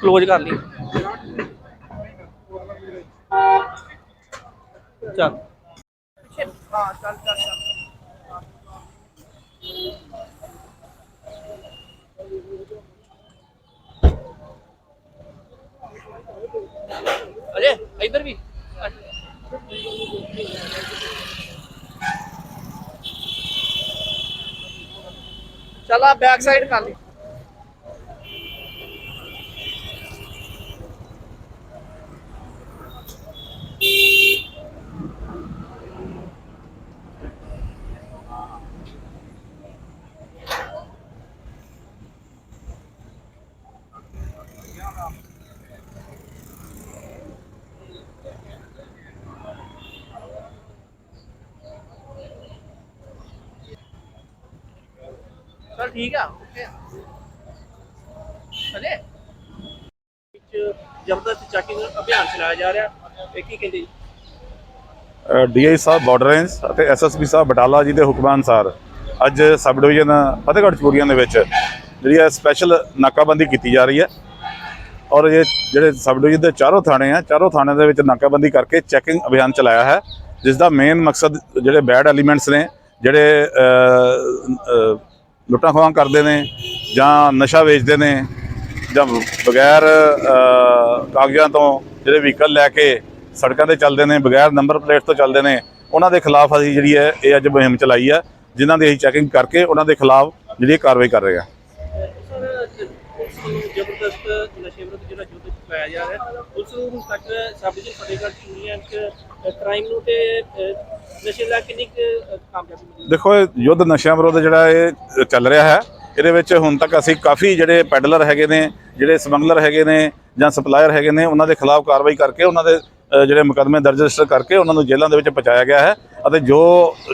Close ਕਰ ਲਈ ਚੱਲ ਹਾਂ ਚੱਲ ਚੱਲ ਚੱਲ ਅਜੇ ਇੱਧਰ ਵੀ ਚੱਲ ਆ ਬੈਕ ਸਾਈਡ ਕਰ ਠੀਕ ਆ ਓਕੇ ਅਜੇ ਵਿੱਚ ਜ਼ਬਰਦਸਤ ਚੈਕਿੰਗ ਅਭਿਆਨ ਚਲਾਇਆ ਜਾ ਰਿਹਾ। ਇਹ ਕੀ ਕਹਿੰਦੇ ਜੀ? ਡੀਆਈ ਸਾਹਿਬ ਬਾਰਡਰ ਰੇਂਜ ਅਤੇ ਐਸਐਸਪੀ ਸਾਹਿਬ, ਬਟਾਲਾ ਜੀ ਦੇ ਹੁਕਮਾਂ ਅਨੁਸਾਰ ਅੱਜ ਸਬ ਡਿਵੀਜ਼ਨ ਫਤਿਹਗੜ੍ਹ ਚੂੜੀਆਂ ਦੇ ਵਿੱਚ ਜਿਹੜੀ ਹੈ ਸਪੈਸ਼ਲ ਨਾਕਾਬੰਦੀ ਕੀਤੀ ਜਾ ਰਹੀ ਹੈ। ਔਰ ਇਹ ਜਿਹੜੇ ਸਬ ਡਿਵੀਜ਼ਨ ਦੇ ਚਾਰੋਂ ਥਾਣੇ ਆ, ਚਾਰੋਂ ਥਾਣਿਆਂ ਦੇ ਵਿੱਚ ਨਾਕਾਬੰਦੀ ਕਰਕੇ ਚੈਕਿੰਗ ਅਭਿਆਨ ਚਲਾਇਆ ਹੈ, ਜਿਸ ਦਾ ਮੇਨ ਮਕਸਦ ਜਿਹੜੇ ਬੈਡ ਐਲੀਮੈਂਟਸ ਨੇ, ਜਿਹੜੇ ਲੁੱਟਾਂ ਖੋਹਾਂ ਕਰਦੇ ਨੇ ਜਾਂ ਨਸ਼ਾ ਵੇਚਦੇ ਨੇ ਜਾਂ ਬਗੈਰ ਕਾਗਜ਼ਾਂ ਤੋਂ ਜਿਹੜੇ ਵਹੀਕਲ ਲੈ ਕੇ ਸੜਕਾਂ ਤੇ ਚੱਲਦੇ ਨੇ, ਬਗੈਰ ਨੰਬਰ ਪਲੇਟ ਤੋਂ ਚੱਲਦੇ ਨੇ, ਉਹਨਾਂ ਦੇ ਖਿਲਾਫ ਅਸੀਂ ਜਿਹੜੀ ਹੈ, ਇਹ ਅੱਜ ਮੁਹਿੰਮ ਚਲਾਈ ਹੈ, ਜਿਨ੍ਹਾਂ ਦੀ ਅਸੀਂ ਚੈਕਿੰਗ ਕਰਕੇ ਉਹਨਾਂ ਦੇ ਖਿਲਾਫ ਜਿਹੜੀ ਕਾਰਵਾਈ ਕਰ ਰਹੇ ਹਾਂ ਸਰ ਪੁਲਿਸ ਵੱਲੋਂ ਜ਼ਬਰਦਸਤ ਨਸ਼ੇ ਵਿਰੁੱਧ ਜਿਹੜਾ ਜਾ ਰਿਹਾ ਪੁਲਿਸ ਨੂੰ ਹੁਣ ਤੱਕ ਸਬ ਡਿਵੀਜ਼ਨ ਫਤਿਹਗੜ੍ਹ ਚੂੜੀਆਂ ਚ ਕ੍ਰਾਈਮ ਨੂੰ ਤੇ ਅਹ, ਨਸ਼ੇ ਦਾ ਕਿੰਨੀ ਕੁ, ਅਹ, ਕਾਮਯਾਬੀ ਮਿਲੀ ਦੇਖੋ ਇਹ ਯੁੱਧ ਨਸ਼ਿਆਂ ਵਿਰੁੱਧ ਜਿਹੜਾ ਇਹ ਚੱਲ ਰਿਹਾ ਹੈ ਇਹਦੇ ਵਿੱਚ ਹੁਣ ਤੱਕ ਅਸੀਂ ਕਾਫੀ ਜਿਹੜੇ ਪੈਡਲਰ ਹੈਗੇ ਨੇ ਜਿਹੜੇ ਸਮਗਲਰ ਹੈਗੇ ਨੇ ਜਾਂ ਸਪਲਾਇਰ ਹੈਗੇ ਨੇ ਉਹਨਾਂ ਦੇ ਖਿਲਾਫ ਕਾਰਵਾਈ ਕਰਕੇ ਉਹਨਾਂ ਦੇ ਅ, ਜਿਹੜੇ ਮੁਕੱਦਮੇ ਦਰਜ ਰਜਿਸਟਰ ਕਰਕੇ ਉਹਨਾਂ ਨੂੰ ਜੇਲ੍ਹਾਂ ਦੇ ਵਿੱਚ ਪਹੁੰਚਾਇਆ ਗਿਆ ਹੈ ਅਤੇ ਜੋ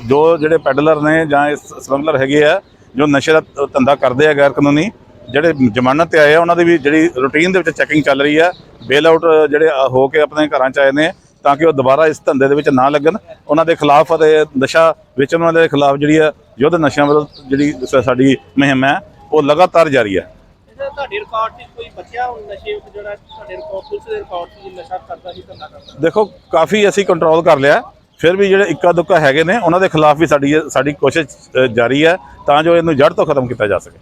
ਜੋ ਜਿਹੜੇ ਪੈਡਲਰ ਨੇ ਜਾਂ ਸਮਗਲਰ ਹੈਗੇ ਆ ਜੋ ਨਸ਼ੇ ਦਾ ਧੰਦਾ ਕਰਦੇ ਆ ਗੈਰ ਕਾਨੂੰਨੀ ਜਿਹੜੇ ਜ਼ਮਾਨਤ ਤੇ ਆਏ ਆ ਉਹਨਾਂ ਦੀ ਵੀ ਜਿਹੜੀ ਰੂਟੀਨ ਦੇ ਵਿੱਚ ਚੈਕਿੰਗ ਚੱਲ ਰਹੀ ਹੈ ਬੇਲ ਆਊਟ ਜਿਹੜੇ ਹੋ ਕੇ ਆਪਣੇ ਘਰਾਂ ਚ ਆਏ ਨੇ ਤਾਂ ਕਿ ਉਹ ਦੁਬਾਰਾ ਇਸ ਧੰਦੇ ਦੇ ਵਿੱਚ ਨਾ ਲੱਗਣ। ਉਹਨਾਂ ਦੇ ਖਿਲਾਫ ਅਤੇ ਨਸ਼ਾ ਵੇਚਣ ਵਾਲਿਆਂ ਦੇ ਖਿਲਾਫ ਜਿਹੜੀ ਹੈ ਯੁੱਧ ਨਸ਼ਿਆਂ ਵਿਰੁੱਧ ਜਿਹੜੀ ਸਾਡੀ ਮੁਹਿੰਮ ਹੈ ਉਹ ਲਗਾਤਾਰ ਜਾਰੀ ਹੈ। ਸਰ ਤੁਹਾਡੇ ਰਿਕਾਰਡ 'ਚ ਕੋਈ ਬੱਚਿਆ ਹੁਣ ਨਸ਼ੇ ਵਿੱਚ ਜਿਹੜਾ ਤੁਹਾਡੇ ਰਿਕਾਰਡ ਪੁਲਿਸ ਦੇ ਰਿਕਾਰਡ 'ਚ ਨਸ਼ਾ ਕਰਦਾ ਸੀ ਧੰਦਾ ਕਰਦਾ ਦੇਖੋ ਕਾਫੀ ਅਸੀਂ ਕੰਟਰੋਲ ਕਰ ਲਿਆ। ਫਿਰ ਵੀ ਜਿਹੜੇ ਇੱਕਾ ਦੁੱਕਾ ਹੈਗੇ ਨੇ ਉਹਨਾਂ ਦੇ ਖਿਲਾਫ ਵੀ ਸਾਡੀ ਸਾਡੀ ਕੋਸ਼ਿਸ਼ ਜਾਰੀ ਹੈ ਤਾਂ ਜੋ ਇਹਨੂੰ ਜੜ ਤੋਂ ਖਤਮ ਕੀਤਾ ਜਾ ਸਕੇ।